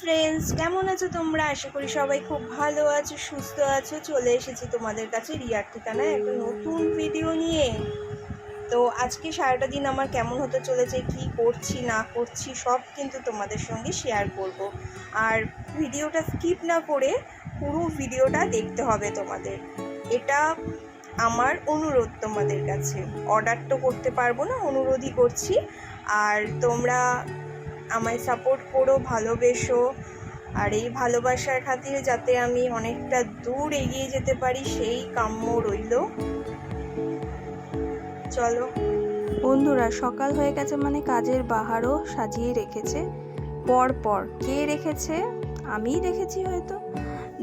Friends কেমন আছো তোমরা? আশা করি সবাই খুব ভালো আছো, সুস্থ আছো। চলে এসেছি তোমাদের কাছে রিয়ার ঠিকানায় একটা নতুন ভিডিও নিয়ে। তো আজকে সারাটা দিন আমার কেমন হতে চলেছে, কি করছি, না করছি, সব কিন্তু তোমাদের সঙ্গে শেয়ার করব। আর ভিডিওটা স্কিপ না করে পুরো ভিডিওটা দেখতে হবে তোমাদের। এটা আমার অনুরোধ তোমাদের কাছে। অর্ডার তো করতে পারব না, অনুরোধই করছি। আর তোমরা আমায় সাপোর্ট করো ভালোবেসো। আর এই ভালোবাসার খাতিরে যাতে আমি অনেকটা দূর এগিয়ে যেতে পারি সেই কাম্য রইল। চলো। বন্ধুরা সকাল হয়ে গেছে মানে কাজের বাহারও সাজিয়ে রেখেছে। পর পর কে রেখেছে? আমিই রেখেছি হয়তো।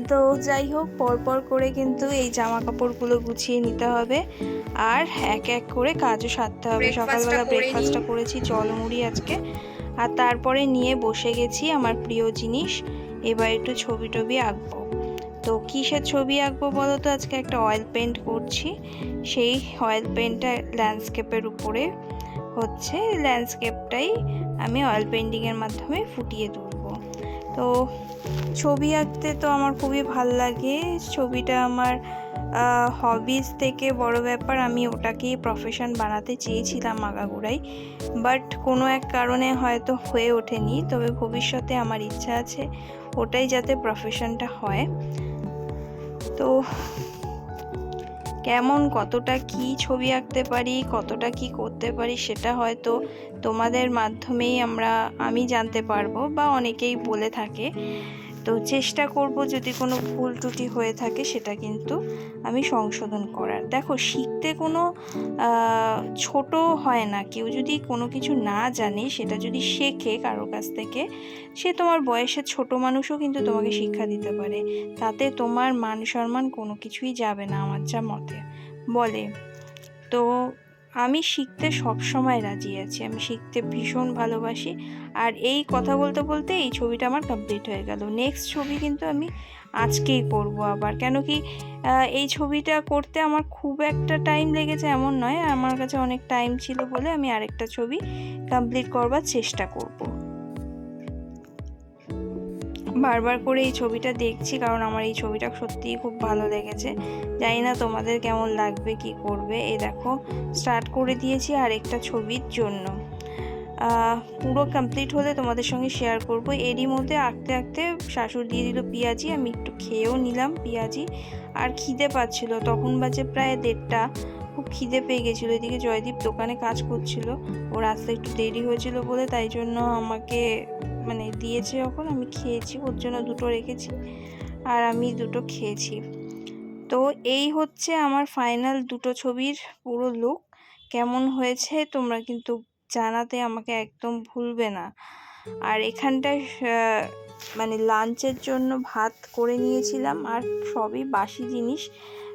তো যাই হোক পর পর করে কিন্তু এই জামা কাপড়গুলো গুছিয়ে নিতে হবে। আর এক এক করে কাজও সারতে হবে। সকালবেলা ব্রেকফাস্টটা। করেছি জলমুড়ি আজকে। আর তারপরে নিয়ে বসে গেছি আমার প্রিয় জিনিস। এবার একটু ছবি টবি আঁকবো। তো কিসের ছবি আঁকবো বলো তো আজকে একটা অয়েল পেন্ট করছি। সেই অয়েল পেন্টটা ল্যান্ডস্কেপের উপরে হচ্ছে। ল্যান্ডস্কেপটাই আমি অয়েল পেন্টিংয়ের মাধ্যমে ফুটিয়ে তুলব। তো ছবি আঁকতে তো আমার খুবই ভালো লাগে। ছবিটা আমার হবিজ থেকে বড় ব্যাপার, আমি ওটাকেই প্রফেশন বানাতে চেয়েছিলাম আগাগোড়াই। বাট কোনো এক কারণে হয়তো হয়ে ওঠেনি, তবে ভবিষ্যতে আমার ইচ্ছা আছে ওটাই যাতে প্রফেশনটা হয়। তো কেমন, কতটা কি ছবি আঁকতে পারি, কতটা কি করতে পারি, সেটা হয়তো তোমাদের মাধ্যমেই আমরা, আমি জানতে পারব বা অনেকেই বলে থাকে। তো চেষ্টা করব যদি কোনো ভুল ত্রুটি হয়ে থাকে সেটা কিন্তু আমি সংশোধন করার। দেখো, শিখতে কোনো ছোট হয় না। কেউ যদি কোনো কিছু না জানে, সেটা যদি শেখে কারও কাছ থেকে, সে তোমার বয়সের ছোট মানুষও কিন্তু তোমাকে শিক্ষা দিতে পারে। তাতে তোমার মান সম্মান কোনো কিছুই যাবে না আমার যা মতে। বলে। তো আমি শিখতে সবসময় রাজি আছি, আমি শিখতে ভীষণ ভালোবাসি। আর এই কথা বলতে বলতে এই ছবিটা আমার কমপ্লিট হয়ে গেল। নেক্সট ছবি কিন্তু আমি আজকেই করব আবার। কেন কি এই ছবিটা করতে আমার খুব একটা টাইম লেগেছে এমন নয়, আমার কাছে অনেক টাইম ছিল বলে আমি আরেকটা ছবি কমপ্লিট করবার চেষ্টা করব। বারবার করে এই ছবিটা দেখছি, কারণ আমার এই ছবিটা সত্যিই খুব ভালো লেগেছে। জানি না তোমাদের কেমন লাগবে, কি করবে। এই দেখো স্টার্ট করে দিয়েছি আরেকটা ছবির জন্য। পুরো কমপ্লিট হলে তোমাদের সঙ্গে শেয়ার করব। এরই মধ্যে আঁকতে আঁকতে শাশুড় দিয়ে দিল পেঁয়াজি, আমি একটু খেয়েও নিলাম পেঁয়াজি। আর খিদে পাচ্ছিল, তখন বাজে প্রায় দেড়টা। খুব খিদে পেয়ে গেছিল। এদিকে জয়দীপ দোকানে কাজ করছিল। ওর আসতে একটু দেরি হয়েছিল বলে তাই জন্য আমাকে মানে দিয়েছে যখন আমি খেয়েছি, ওর জন্য দুটো রেখেছি আর আমি দুটো খেয়েছি। তো এই হচ্ছে আমার ফাইনাল দুটো ছবির পুরো লুক। কেমন হয়েছে তোমরা কিন্তু জানাতে আমাকে একদম ভুলবে না। আর এখানটায় মানে লাঞ্চের জন্য ভাত করে নিয়েছিলাম আর সবই বাসি জিনিস।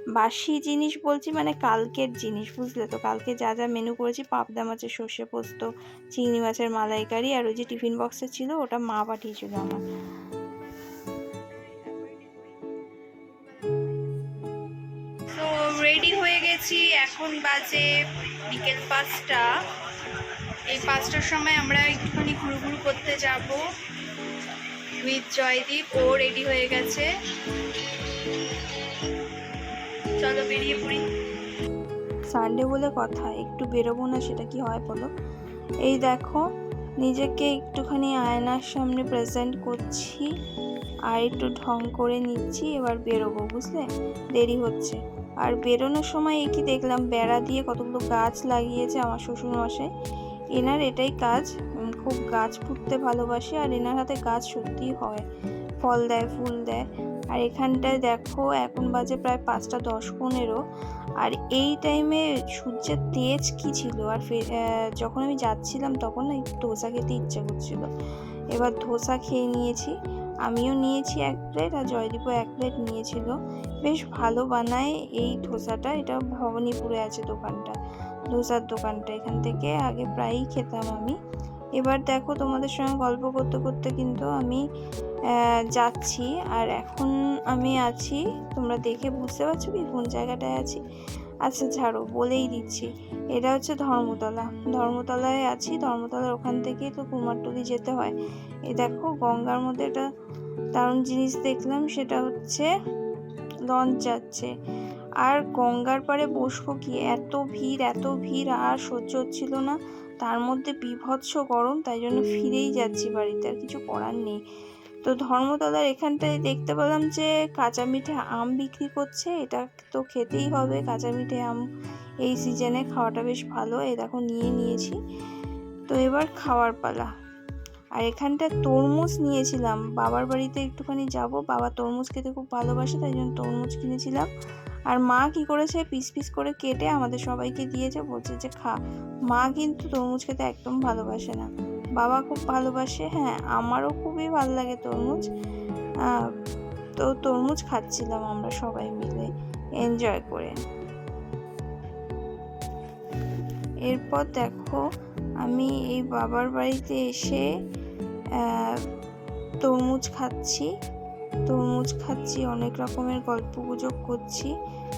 বাসি জিনিস বলছি মানে কালকের জিনিস, বুঝলে তো? কালকে যা যা মেনু করেছি, পাবদা মাছের সর্ষে পোস্ত, চিংড়ি মাছের মালাইকারি আর ওই যে টিফিন বক্সে ছিল, ওটা মা পাঠিয়েছিল আমার। রেডি হয়ে গেছি, এখন বাজে বিকেল পাঁচটা। এই পাঁচটার সময় আমরা একটুখানি ঘুরু ঘুরু করতে যাব। উইথ জয়দীপ, ও রেডি হয়ে গেছে। চলো বেরিয়ে পড়ি। সানডে বলে কথা, একটু বেরোবো না, সেটা কি হয় বলো? এই দেখো, নিজেকে একটুখানি আয়নার সামনে প্রেজেন্ট করছি, আর একটু ঢং করে নিচ্ছি, এবার বেরোবো, বুঝলে? দেরি হচ্ছে। আর বেরোনোর সময় কি দেখলাম, বেড়া দিয়ে কতগুলো গাছ লাগিয়েছে আমার শ্বশুর মশাই এনার এটাই কাজ। খুব গাছ পুঁততে ভালোবাসে আর এনার হাতে গাছ সত্যিই হয়। ফল দেয়, ফুল দেয়। আর এখানটায় দেখো, এখন বাজে প্রায় পাঁচটা দশ পনেরো। আর এই টাইমে সূর্যের তেজ কি ছিল? আর যখন আমি যাচ্ছিলাম তখন না ধোসা খেতে ইচ্ছা করছিল। এবার ধোসা খেয়ে নিয়েছি। আমিও নিয়েছি এক প্লেট আর জয়দীপও এক প্লেট নিয়েছিল। বেশ ভালো বানায় এই ধোসাটা। এটা ভবানীপুরে আছে দোকানটা। ধোসার দোকানটা, এখান থেকে আগে প্রায়ই খেতাম আমি। এবার দেখো তোমাদের সঙ্গে গল্প করতে করতে কিন্তু আমি যাচ্ছি। আর এখন আমি আছি, তোমরা দেখে বুঝতে পারছ কি কোন জায়গাটায় আছি? আচ্ছা ছাড়ো, বলেই দিচ্ছি। এটা হচ্ছে ধর্মতলা। ধর্মতলায় আছি, ধর্মতলার ওখান থেকেই তো কুমারটুলি যেতে হয়। এ দেখো, গঙ্গার মধ্যে একটা দারুণ জিনিস দেখলাম, সেটা হচ্ছে, লঞ্চ যাচ্ছে। আর গঙ্গার পাড়ে বসবো কি? এত ভিড় এত ভিড় আর সহ্য হচ্ছিল না। তার মধ্যে বিভৎস গরম, তাই জন্য ফিরেই যাচ্ছি বাড়িতে, আর কিছু করার নেই। তো ধর্মতলার এখানটায় দেখতে পেলাম যে কাঁচা মিঠে আম বিক্রি করছে। এটা তো খেতেই হবে, কাঁচা মিঠে আম এই সিজনে খাওয়াটা বেশ ভালো। এই দেখো, নিয়ে নিয়েছি। তো এবার খাওয়ার পালা। আর এখানটা তরমুজ নিয়েছিলাম। বাবার বাড়িতে একটুখানি যাব। বাবা তরমুজ খেতে খুব ভালোবাসে, তাই জন্য তরমুজ কিনেছিলাম। আর মা কি করেছে? পিস পিস করে কেটে আমাদের সবাইকে দিয়েছে। বলছে যে, খা, মা কিন্তু তরমুজ খেতে একদম ভালোবাসে না। বাবা খুব ভালোবাসে। হ্যাঁ আমারও খুবই ভালো লাগে তরমুজ। তো তরমুজ খাচ্ছিলাম আমরা সবাই মিলে। এনজয় করে। এরপর দেখো, আমি এই বাবার বাড়িতে এসে তরমুজ খাচ্ছি। তরমুজ খাচ্ছি, অনেক রকমের গল্প গুজব করছি।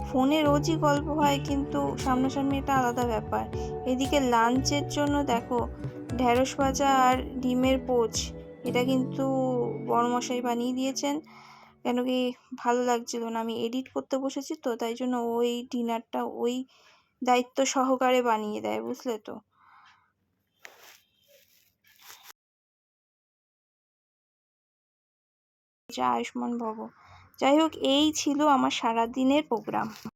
ফোনে রোজই গল্প হয়, কিন্তু সামনাসামনি এটা আলাদা ব্যাপার। এদিকে লাঞ্চের জন্য দেখো ঢ্যাঁড়স ভাজা আর ডিমের পোচ, এটা কিন্তু বড়মশাই বানিয়ে দিয়েছেন। কেন কি ভালো লাগছিল না, আমি এডিট করতে বসেছি তো, তাই জন্য ওই ডিনারটা ওই দায়িত্ব সহকারে বানিয়ে দেয়, বুঝলে তো? যা আয়ুষ্মান ভব যাই হোক এই ছিল আমার সারাদিনের প্রোগ্রাম